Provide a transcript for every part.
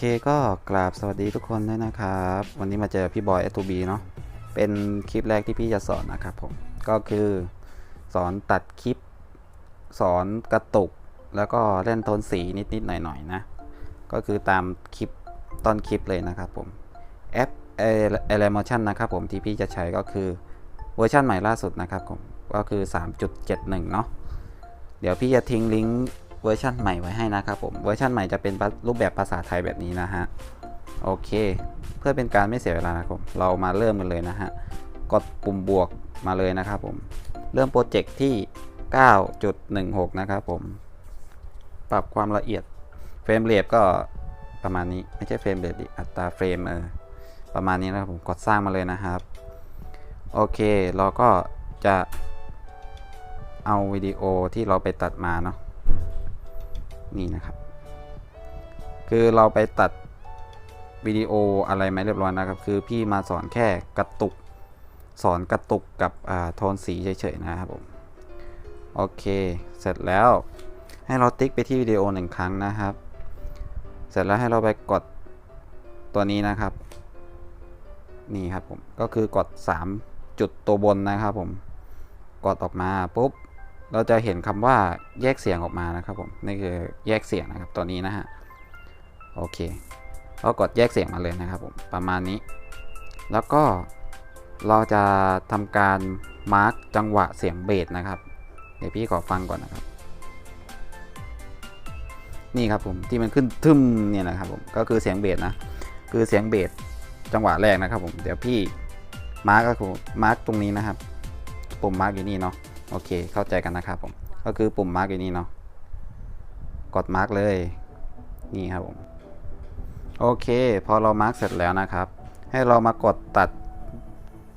เคก็กราบสวัสดีทุกคนด้วยนะครับ วันนี้มาเจอพี่บอย s อ b เนาะเป็นคลิปแรกที่พี่จะสอนนะครับผม ก็คือสอนตัดคลิป สอนกระตุก แล้วก็เล่นโทนสีนิดๆหน่อยๆนะ ก็คือตามคลิปต้นคลิปเลยนะครับผม แอปเอเลมชันนะครับผมที่พี่จะใช้ก็คือเวอร์ชันใหม่ล่าสุดนะครับผม ก็คือ 3.71 เนาะเดี๋ยวพี่จะทิ้งลิงก์ วอร์ชันใหม่ไว้ให้นะครับผมเวอร์ชันใหม่จะเป็นรูปแบบภาษาไทยแบบนี้นะฮะโอเค เพื่อเป็นการไม่เสียเวลานะครับผมเรามาเริ่มกันเลยนะฮะกดปุ่มบวกมาเลยนะครับผมเริ่มโปรเจกต์ที่ 9.16 นะครับผม ปรับความละเอียดเฟรมเรทก็ประมาณนี้ไม่ใช่เฟรมเรทดิอัตราเฟรมเออประมาณนี้นะครับผมกดสร้างมาเลยนะครับ โอเค เราก็จะเอาวิดีโอที่เราไปตัดมาเนาะ นี่นะครับ คือเราไปตัดวิดีโออะไรไหมเรียบร้อยนะครับ คือพี่มาสอนแค่กระตุก สอนกระตุกกับโทนสีเฉยๆนะครับผมโอเค เสร็จแล้วให้เราติ๊กไปที่วิดีโอหนึ่งครั้งนะครับ เสร็จแล้วให้เราไปกดตัวนี้นะครับ นี่ครับผม ก็คือกด 3 จุดตัวบนนะครับผม กดออกมาปุ๊บ เราจะเห็นคำว่าแยกเสียงออกมานะครับผมนี่คือแยกเสียงนะครับตัวนี้นะฮะโอเคเรากดแยกเสียงมาเลยนะครับผมประมาณนี้ แล้วก็เราจะทำการมาร์กจังหวะเสียงเบสนะครับเดี๋ยวพี่ขอฟังก่อนนะครับ นี่ครับผมที่มันขึ้นทึมเนี่ยนะครับผมก็คือเสียงเบสนะคือเสียงเบสจังหวะแรกนะครับผมเดี๋ยวพี่มาร์กก็คือมาร์กตรงนี้นะครับปุ่มมาร์กอยู่นี่เนาะ โอเคเข้าใจกันนะครับผมก็คือปุ่มมาร์กอยู่นี่เนาะกดมาร์กเลยนี่ครับผมโอเค พอเรามาร์กเสร็จแล้วนะครับ ให้เรามากดตัด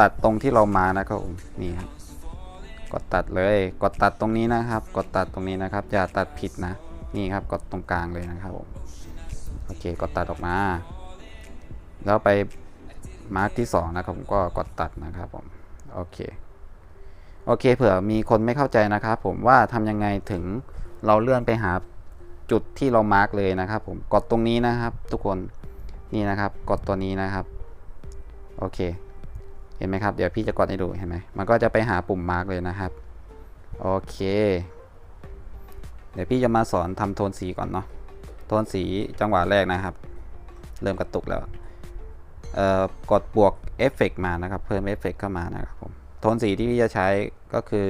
ตัดตรงที่เรามานะครับผมนี่ครับกดตัดเลย กดตัดตรงนี้นะครับ กดตัดตรงนี้นะครับ อย่าตัดผิดนะ นี่ครับ กดตรงกลางเลยนะครับผมโอเค กดตัดออกมา แล้วไปมาร์กที่ 2 นะครับผมก็กดตัดนะครับผม โอเค โอเคเผื่อมีคนไม่เข้าใจนะครับผมว่าทำยังไงถึงเราเลื่อนไปหาจุดที่เรามาร์กเลยนะครับผมกดตรงนี้นะครับทุกคนนี่นะครับกดตัวนี้นะครับโอเค เห็นไหมครับ เดี๋ยวพี่จะกดให้ดูเห็นไหมมันก็จะไปหาปุ่มมาร์กเลยนะครับโอเค เดี๋ยวพี่จะมาสอนทำโทนสีก่อนเนาะโทนสีจังหวะแรกนะครับ เริ่มกระตุกแล้วกดบวกเอฟเฟกมานะครับ เพิ่มเอฟเฟกเข้ามานะครับผม โทนสีที่พี่จะใช้ก็คือ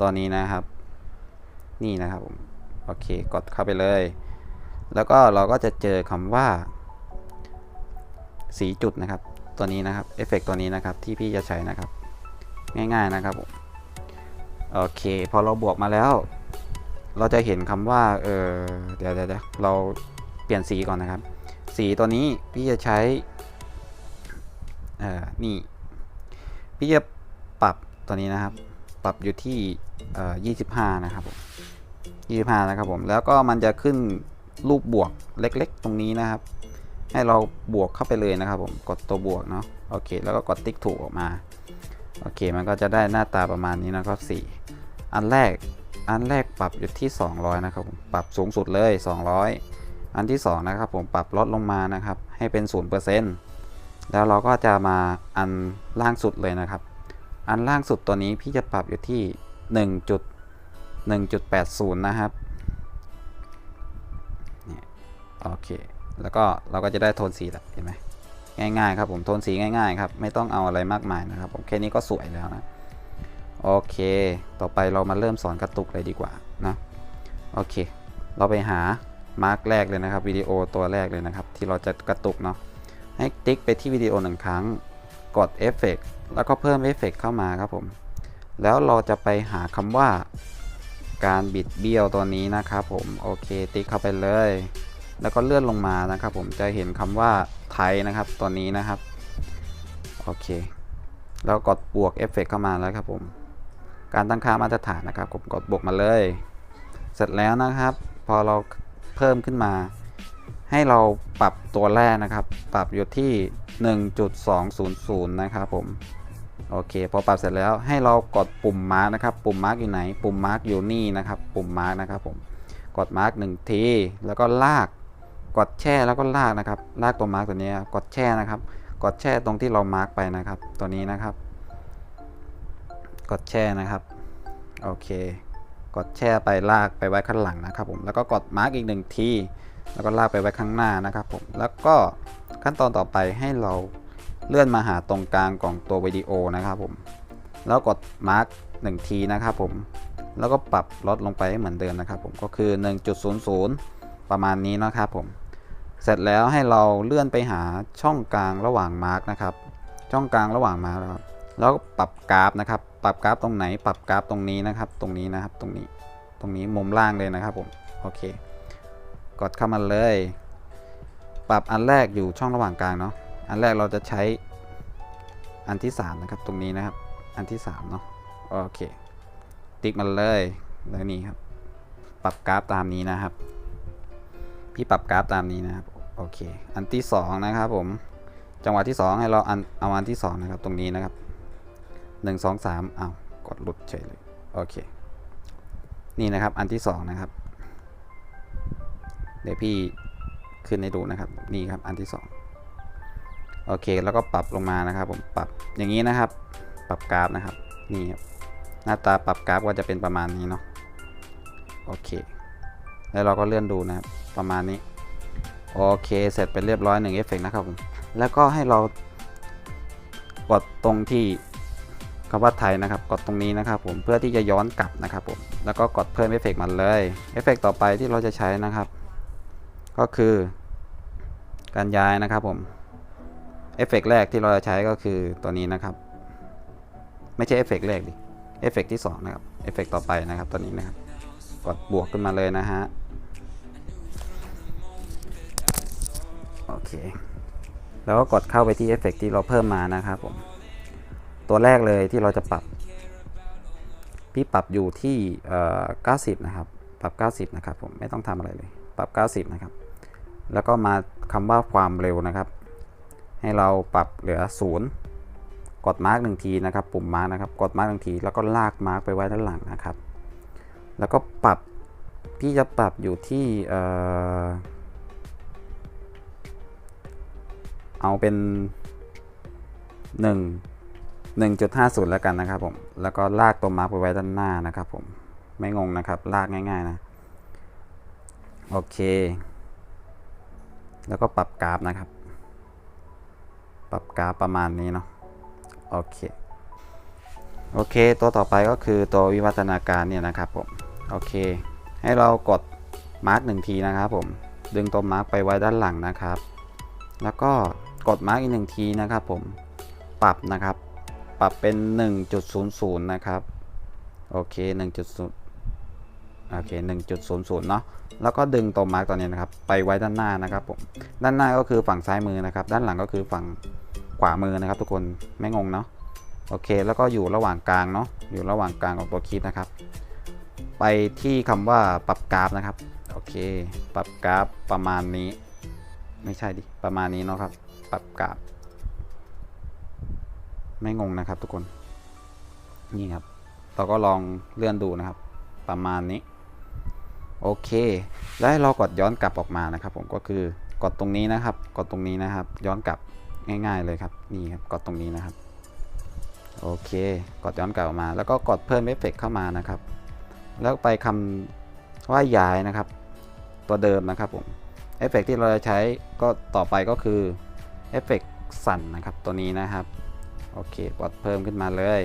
ตัวนี้นะครับ นี่นะครับผมโอเคกดเข้าไปเลย แล้วก็เราก็จะเจอคำว่า สีจุดนะครับ ตัวนี้นะครับเอฟเฟกตัวนี้นะครับที่พี่จะใช้นะครับ ง่ายๆนะครับผมโอเคพอเราบวกมาแล้ว เราจะเห็นคำว่าเออเดี๋ยวเดี๋ยวเราเปลี่ยนสีก่อนนะครับ สีตัวนี้พี่จะใช้เอ่อนี่พี่จะ ปรับตัวนี้นะครับ ปรับอยู่ที่เอ่อ25 นะครับผม25 นะครับผม แล้วก็มันจะขึ้นรูปบวกเล็กๆ ตรงนี้นะครับ ให้เราบวกเข้าไปเลยนะครับผม กดตัวบวกเนาะ โอเค แล้วก็กดติ๊กถูกออกมา โอเค มันก็จะได้หน้าตาประมาณนี้นะครับ 4 อันแรก อันแรกปรับอยู่ที่ 200 นะครับผม ปรับสูงสุดเลย 200 อันที่ 2 นะครับผม ปรับลดลงมานะครับ ให้เป็น 0%แล้วเราก็จะมาอันล่างสุดเลยนะครับ อันล่างสุดตัวนี้พี่จะปรับอยู่ที่ 1.1.80 นะครับโอเค แล้วก็เราก็จะได้โทนสีแล้วเห็นไหมง่ายๆครับผมโทนสีง่ายๆครับไม่ต้องเอาอะไรมากมายนะครับผมแค่นี้ก็สวยแล้วนะโอเค ต่อไปเรามาเริ่มสอนกระตุกเลยดีกว่านะโอเค เราไปหามาร์กแรกเลยนะครับวิดีโอตัวแรกเลยนะครับ ที่เราจะกระตุกเนาะให้ติ๊กไปที่วิดีโอหนึ่งครั้งกดเอฟเฟกต์ แล้วก็เพิ่มเอฟเฟกเข้ามาครับผม แล้วเราจะไปหาคำว่าการบิดเบี้ยวตัวนี้นะครับผม โอเค ติ๊กเข้าไปเลย แล้วก็เลื่อนลงมานะครับผมจะเห็นคำว่าไทยนะครับตัวนี้นะครับ โอเค แล้วกดบวกเอฟเฟกเข้ามาแล้วครับผม การตั้งค่ามาตรฐานนะครับผมกดบวกมาเลย เสร็จแล้วนะครับ พอเราเพิ่มขึ้นมา ให้เราปรับตัวแรกนะครับ ปรับอยู่ที่ 1.200 นะครับผม โอเคพอปรับเสร็จแล้วให้เรากดปุ่มมาร์กนะครับปุ่มมาร์กอยู่ไหน ปุ่มมาร์กอยู่นี่นะครับ ปุ่มมาร์กนะครับผมกดมาร์กหนึ่งทีแล้วก็ลากกดแช่แล้วก็ลากนะครับ ลากตัวมาร์กตัวนี้กดแช่นะครับ กดแช่ตรงที่เรามาร์กไปนะครับ ตัวนี้นะครับ กดแช่นะครับโอเค กดแช่ไปลากไปไว้ข้างหลังนะครับ ผมแล้วก็กดมาร์กอีกหนึ่งทีแล้วก็ลากไปไว้ข้างหน้านะครับ ผมแล้วก็ขั้นตอนต่อไปให้เรา เลื่อนมาหาตรงกลางของตัววิดีโอนะครับผม แล้วกดมาร์กหนึ่งทีนะครับผม แล้วก็ปรับลดลงไปให้เหมือนเดิมนะครับผมก็คือ 1.00 ประมาณนี้นะครับผม เสร็จแล้วให้เราเลื่อนไปหาช่องกลางระหว่างมาร์กนะครับ ช่องกลางระหว่างมาร์กแล้วปรับกราฟนะครับ ปรับกราฟตรงไหน ปรับกราฟตรงนี้นะครับ ตรงนี้นะครับ ตรงนี้ ตรงนี้มุมล่างเลยนะครับผม โอเค กดเข้ามาเลย ปรับอันแรกอยู่ช่องระหว่างกลางเนาะ อันแรกเราจะใช้อันที่ 3 นะครับ ตรงนี้นะครับ อันที่ 3 เนาะโอเค ติ๊กมันเลยแล้วนี่ครับ ปรับกราฟตามนี้นะครับ พี่ปรับกราฟตามนี้นะครับโอเค อันที่ 2 นะครับผมจังหวะที่ 2 ให้เราอันเอาอันที่ 2 นะครับ ตรงนี้นะครับ 1 2 3อ้าวกดหลุดเฉยเลยโอเค นี่นะครับอันที่ 2 นะครับ เดี๋ยวพี่ขึ้นให้ดูนะครับ นี่ครับอันที่ 2 โอเคแล้วก็ปรับลงมานะครับ ผมปรับอย่างนี้นะครับ ปรับกราฟนะครับนี่ครับหน้าตาปรับกราฟก็จะเป็นประมาณนี้เนาะโอเค แล้วเราก็เลื่อนดูนะครับประมาณนี้โอเค เสร็จเป็นเรียบร้อยหนึ่งเอฟเฟกนะครับผมแล้วก็ให้เรากดตรงที่คำว่าไทยนะครับ กดตรงนี้นะครับ ผมเพื่อที่จะย้อนกลับนะครับผมแล้วก็กดเพิ่มเอฟเฟกมันเลยเอฟเฟกต่อไปที่เราจะใช้นะครับ ก็คือการย้ายนะครับผม อฟเฟกแรกที่เราจะใช้ก็คือตัวนี้นะครับ ไม่ใช่เอฟเฟกแรกดิเอฟเฟกที่ 2 นะครับเอฟเฟกต่อไปนะครับตัวนี้นะครับกดบวกขึ้นมาเลยนะฮะโอเคแล้วก็กดเข้าไปที่เอฟเฟกที่เราเพิ่มมานะครับผมตัวแรกเลยที่เราจะปรับ พี่ปรับอยู่ที่เอ่อ90 นะครับ ปรับ 90 นะครับผมไม่ต้องทำอะไรเลย ปรับ 90 นะครับ แล้วก็มาคำว่าความเร็วนะครับ ให้เราปรับเหลือ 0 กดมาร์กหนึ่งทีนะครับ ปุ่มมาร์กนะครับ กดมาร์กหนึ่งทีแล้วก็ลากมาร์กไปไว้ด้านหลังนะครับ แล้วก็ปรับพี่จะปรับอยู่ที่เอ่อเอาเป็น 1 1.50 แล้วกันนะครับผมแล้วก็ลากตัวมาร์กไปไว้ด้านหน้านะครับผมไม่งงนะครับ ลากง่าย ๆ นะ โอเค แล้วก็ปรับกราฟนะครับ ปรับกราฟประมาณนี้เนาะโอเคโอเค ตัวต่อไปก็คือตัววิวัฒนาการเนี่ยนะครับผมโอเค ให้เรากดมาร์กหนึ่งทีนะครับผมดึงตัวมาร์กไปไว้ด้านหลังนะครับ แล้วก็กดมาร์กอีกหนึ่งทีนะครับผมปรับนะครับ ปรับเป็น 1.00 นะครับ โอเค1.0 โอเค1.00เนาะแล้วก็ดึงตัวมาร์กตัวนี้นะครับไปไว้ด้านหน้านะครับผมด้านหน้าก็คือฝั่งซ้ายมือนะครับ ด้านหลังก็คือฝั่งขวามือนะครับ ทุกคนไม่งงเนาะโอเค แล้วก็อยู่ระหว่างกลางเนาะอยู่ระหว่างกลางของตัวคีย์นะครับ ไปที่คำว่าปรับกราฟนะครับโอเค ปรับกราฟประมาณนี้ ไม่ใช่ดิประมาณนี้เนาะครับ ปรับกราฟไม่งงนะครับ ทุกคนนี่ครับ เราก็ลองเลื่อนดูนะครับ ประมาณนี้ โอเค แล้วเรากดย้อนกลับออกมานะครับผมก็คือกดตรงนี้นะครับ กดตรงนี้นะครับ ย้อนกลับง่าย ๆเลยครับนี่ครับกดตรงนี้นะครับ โอเค กดย้อนกลับออกมา แล้วก็กดเพิ่มเอฟเฟกเข้ามานะครับ แล้วไปคำว่าย้ายนะครับ ตัวเดิมนะครับผมเอฟเฟกที่เราจะใช้ก็ต่อไปก็คือเอฟเฟกสั่นนะครับตัวนี้นะครับ โอเคกดเพิ่มขึ้นมาเลย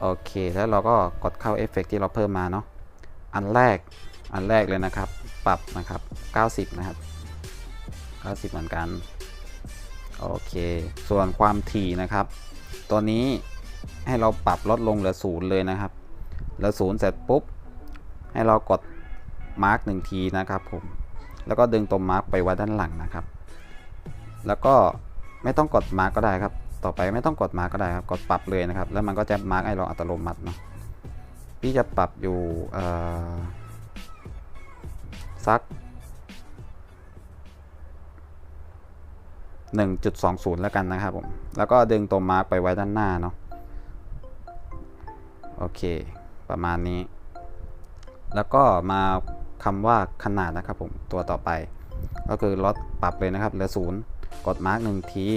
โอเค แล้วเราก็กดเข้าเอฟเฟกที่เราเพิ่มมาเนาะ อันแรกอันแรกเลยนะครับ ปรับนะครับ 90 นะครับ 90 เหมือนกัน โอเค ส่วนความถี่นะครับ ตัวนี้ให้เราปรับลดลงเหลือศูนย์เลยนะครับ เหลือศูนย์เสร็จปุ๊บ ให้เรากดมาร์กหนึ่งทีนะครับผม แล้วก็ดึงตัวมาร์กไปไว้ด้านหลังนะครับ แล้วก็ไม่ต้องกดมาร์กก็ได้ครับ ต่อไปไม่ต้องกดมาร์กก็ได้ครับ กดปรับเลยนะครับ แล้วมันก็จะมาร์กให้เราอัตโนมัติเนาะ พี่จะปรับอยู่เอ่อสัก 1.20 แล้วกันนะครับผม แล้วก็ดึงตัวมาร์กไปไว้ด้านหน้าเนาะ โอเค ประมาณนี้ แล้วก็มาคำว่าขนาดนะครับผม ตัวต่อไป ก็คือลดปรับเลยนะครับ เหลือศูนย์กดมาร์กหนึ่งที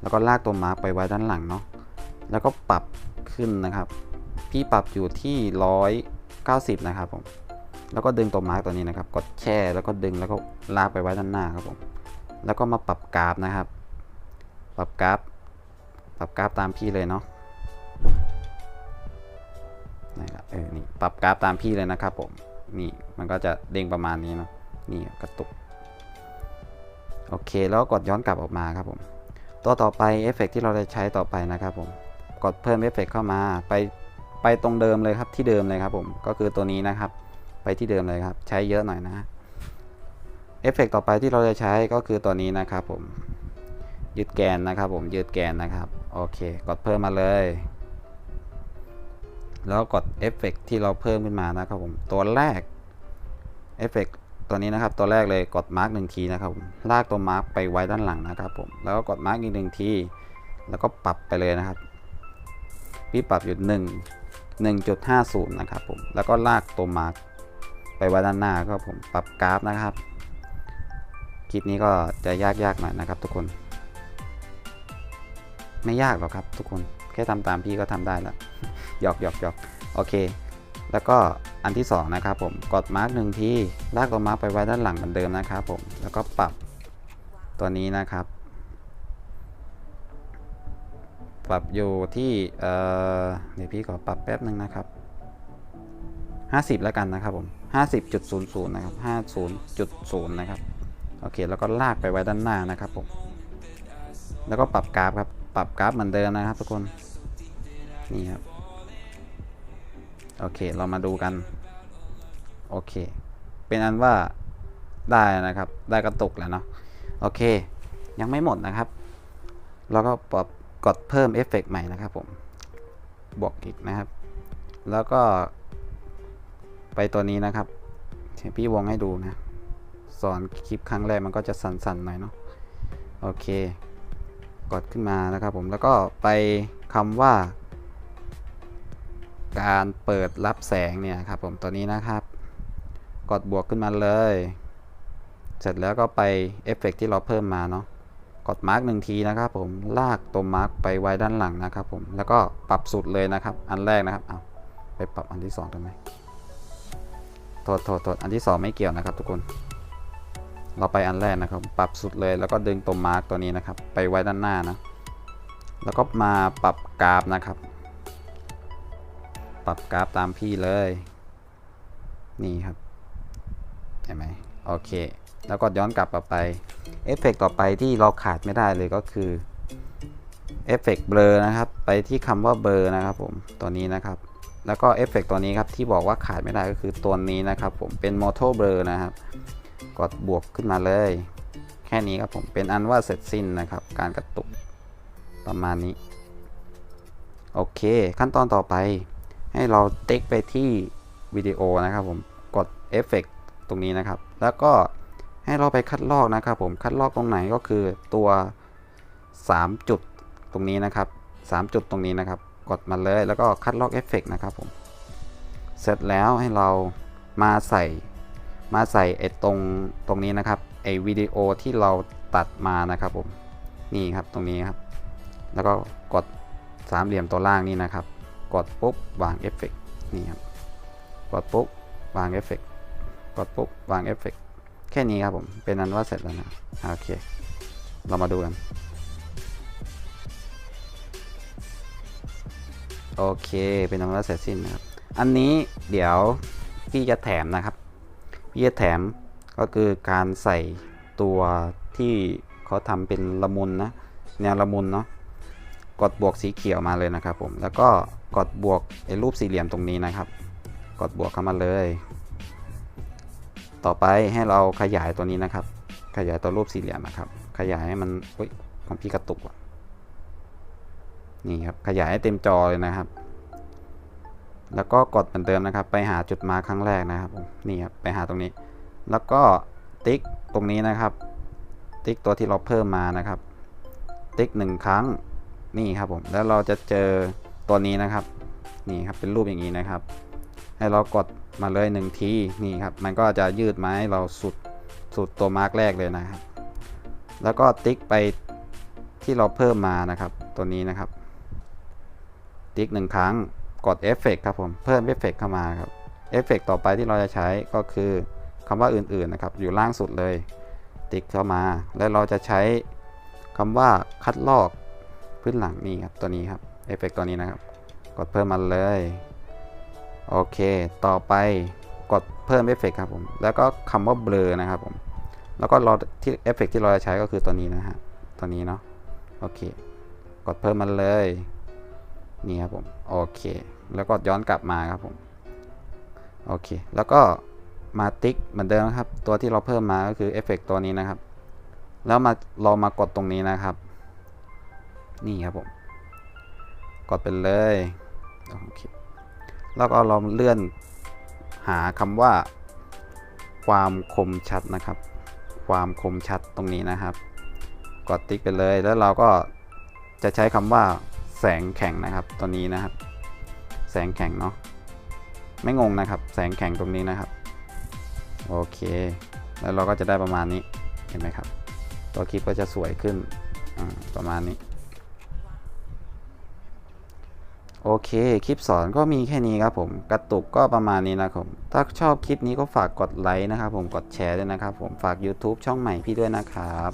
แล้วก็ลากตัวมาร์กไปไว้ด้านหลังเนาะ แล้วก็ปรับขึ้นนะครับ พี่ปรับอยู่ที่ร้อยเก้าสิบนะครับผมแล้วก็ดึงตัวมาร์กตัวนี้นะครับ กดแช่แล้วก็ดึงแล้วก็ลากไปไว้ด้านหน้าครับผมแล้วก็มาปรับกราฟนะครับ ปรับกราฟ ปรับกราฟตามพี่เลยเนาะนะครับเออนี่ปรับกราฟตามพี่เลยนะครับผมนี่มันก็จะเด้งประมาณนี้เนาะนี่กระตุกโอเค แล้วกดย้อนกลับออกมาครับผมตัวต่อไปเอฟเฟกที่เราจะใช้ต่อไปนะครับผมกดเพิ่มเอฟเฟกเข้ามาไป ไปตรงเดิมเลยครับที่เดิมเลยครับผมก็คือตัวนี้นะครับ ไปที่เดิมเลยครับ ใช้เยอะหน่อยนะเอฟเฟกต่อไปที่เราจะใช้ก็คือตัวนี้นะครับผมยืดแกนนะครับผมยืดแกนนะครับโอเค กดเพิ่มมาเลย แล้วกดเอฟเฟกที่เราเพิ่มขึ้นมานะครับผมตัวแรกเอฟเฟกตัวนี้นะครับตัวแรกเลยกดมาร์กหนึ่งทีนะครับผมลากตัวมาร์กไปไว้ด้านหลังนะครับผมแล้วก็กดมาร์กอีกหนึ่งทีแล้วก็ปรับไปเลยนะครับพี่ปรับอยู่1 1.50 นะครับผมแล้วก็ลากตัวมาร์กไปไว้ด้านหน้าครับผมปรับกราฟนะครับ คลิปนี้ก็จะยากๆหน่อยนะครับทุกคน ไม่ยากหรอกครับทุกคนแค่ทำตามพี่ก็ทำได้แล้วหยอกหยอกหยอกโอเค แล้วก็อันที่ 2 นะครับผมกดมาร์กหนึ่งทีลากตัวมาร์กไปไว้ด้านหลังเหมือนเดิมนะครับผมแล้วก็ปรับตัวนี้นะครับ ปรับอยู่ที่เอ่อเดี๋ยวพี่ขอปรับแป๊บหนึ่งนะครับ 50 แล้วกันนะครับผม 50.00 นะครับ 50.0 นะครับ โอเค แล้วก็ลากไปไว้ด้านหน้านะครับผม แล้วก็ปรับกราฟครับ ปรับกราฟเหมือนเดิมนะครับทุกคน นี่ครับ โอเค เรามาดูกัน โอเค เป็นอันว่าได้นะครับ ได้กระตุกแล้วเนาะ โอเค ยังไม่หมดนะครับเราก็ปรับ กดเพิ่มเอฟเฟกต์ใหม่นะครับผม บวกอีกนะครับ แล้วก็ ไปตัวนี้นะครับพี่วงให้ดูนะ สอนคลิปครั้งแรกมันก็จะสั่นๆหน่อยเนาะ โอเค กดขึ้นมานะครับผม แล้วก็ไปคำว่า การเปิดรับแสงเนี่ยครับผมตัวนี้นะครับ กดบวกขึ้นมาเลย เสร็จแล้วก็ไปเอฟเฟกที่เราเพิ่มมาเนาะ กดมาร์กหนึ่งทีนะครับผมลากตัวมาร์กไปไว้ด้านหลังนะครับผมแล้วก็ปรับสุดเลยนะครับ อันแรกนะครับเอาไปปรับอันที่สองทำไมโทษโทษโทษอันที่สองไม่เกี่ยวนะครับ ทุกคน เราไปอันแรกนะครับ ปรับสุดเลยแล้วก็ดึงตัวมาร์กตัวนี้นะครับ ไปไว้ด้านหน้านะ แล้วก็มาปรับกราฟนะครับ ปรับกราฟตามพี่เลย นี่ครับเห็นไหมโอเค แล้วก็ย้อนกลับไปเอฟเฟกต่อไปที่เราขาดไม่ได้เลยก็คือเอฟเฟกเบลอนะครับ ไปที่คำว่าเบลอนะครับผมตัวนี้นะครับ แล้วก็เอฟเฟกตัวนี้ครับที่บอกว่าขาดไม่ได้ก็คือตัวนี้นะครับ ผมเป็นโมโตเบลอนะครับ กดบวกขึ้นมาเลย แค่นี้ครับผมเป็นอันว่าเสร็จสิ้นนะครับ การกระตุกประมาณนี้ โอเค ขั้นตอนต่อไป ให้เราติ๊กไปที่วิดีโอนะครับผมกดเอฟเฟกตรงนี้นะครับ แล้วก็ ให้เราไปคัดลอกนะครับผมคัดลอกตรงไหนก็คือตัว 3 จุดตรงนี้นะครับ 3 จุดตรงนี้นะครับ กดมาเลยแล้วก็คัดลอกเอฟเฟกนะครับผมเสร็จแล้วให้เรามาใส่มาใส่ไอ้ตรงตรงนี้นะครับไอ้วิดีโอที่เราตัดมานะครับผมนี่ครับตรงนี้ครับ แล้วก็กดสามเหลี่ยมตัวล่างนี่นะครับ กดปุ๊บวางเอฟเฟกนี่ครับกดปุ๊บวางเอฟเฟกกดปุ๊บวางเอฟเฟก แค่นี้ครับผม เป็นนั้นว่าเสร็จแล้วนะ โอเค เรามาดูกัน โอเค เป็นนั้นว่าเสร็จสิ้นนะครับ อันนี้เดี๋ยวพี่จะแถมนะครับ พี่จะแถมก็คือการใส่ตัวที่เขาทำเป็นละมุนนะ แนวละมุนเนาะ กดบวกสีเขียวมาเลยนะครับผม แล้วก็กดบวกไอ้รูปสี่เหลี่ยมตรงนี้นะครับ กดบวกเข้ามาเลย ต่อไปให้เราขยายตัวนี้นะครับ ขยายตัวรูปสี่เหลี่ยมนะครับ ขยายให้มันอุ้ยของพี่กระตุกว่ะนี่ครับ ขยายให้เต็มจอเลยนะครับ แล้วก็กดเหมือนเดิมนะครับ ไปหาจุดมาครั้งแรกนะครับนี่ครับ ไปหาตรงนี้ แล้วก็ติ๊กตรงนี้นะครับ ติ๊กตัวที่เราเพิ่มมานะครับ ติ๊กหนึ่งครั้ง นี่ครับผม แล้วเราจะเจอตัวนี้นะครับ นี่ครับ เป็นรูปอย่างนี้นะครับ ให้เรากดมาเลยหนึ่งทีนี่ครับมันก็จะยืดไมาให้เราสุดสูตรตัวมาร์กแรกเลยนะครับ แล้วก็ติ๊กไปที่เราเพิ่มมานะครับตัวนี้นะครับ ติ๊กหนึ่งครั้งกดเอฟเฟกครับผมเพิ่มเอฟเฟกเข้ามาครับเอฟเฟกต่อไปที่เราจะใช้ก็คือคำว่าอื่นๆนะครับ อยู่ล่างสุดเลย ติ๊กเข้ามา แล้วเราจะใช้คำว่าคัดลอกพื้นหลังนี่ครับตัวนี้ครับเอฟเฟกตัวนี้นะครับ กดเพิ่มมาเลย โอเค ต่อไปกดเพิ่มเอฟเฟกครับผม แล้วก็คำว่าเบลอนะครับผม แล้วก็เราที่เอฟเฟกที่เราจะใช้ก็คือตัวนี้นะฮะ ตัวนี้เนาะ โอเค กดเพิ่มมาเลย นี่ครับผม โอเค แล้วก็ย้อนกลับมาครับผม โอเค แล้วก็มาติ๊กเหมือนเดิมครับ ตัวที่เราเพิ่มมาก็คือเอฟเฟกตัวนี้นะครับ แล้วมาเรามากดตรงนี้นะครับ นี่ครับผม กดไปเลย โอเค แล้วก็เราเลื่อนหาคำว่า ความคมชัดนะครับ ความคมชัดตรงนี้นะครับ กดติ๊กไปเลยแล้วเราก็จะใช้คำว่า แสงแข็งนะครับตัวนี้นะครับ แสงแข็งเนาะไม่งงนะครับ แสงแข็งตรงนี้นะครับโอเค แล้วเราก็จะได้ประมาณนี้เห็นไหมครับ ตัวคลิปก็จะสวยขึ้นประมาณนี้ โอเค คลิปสอนก็มีแค่นี้ครับผม กระตุกก็ประมาณนี้นะครับผม ถ้าชอบคลิปนี้ก็ฝากกดไลค์นะครับผม กดแชร์ด้วยนะครับผม ฝาก YouTube ช่องใหม่พี่ด้วยนะครับ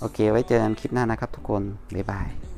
โอเค ไว้เจอกันคลิปหน้านะครับทุกคน บ๊ายบาย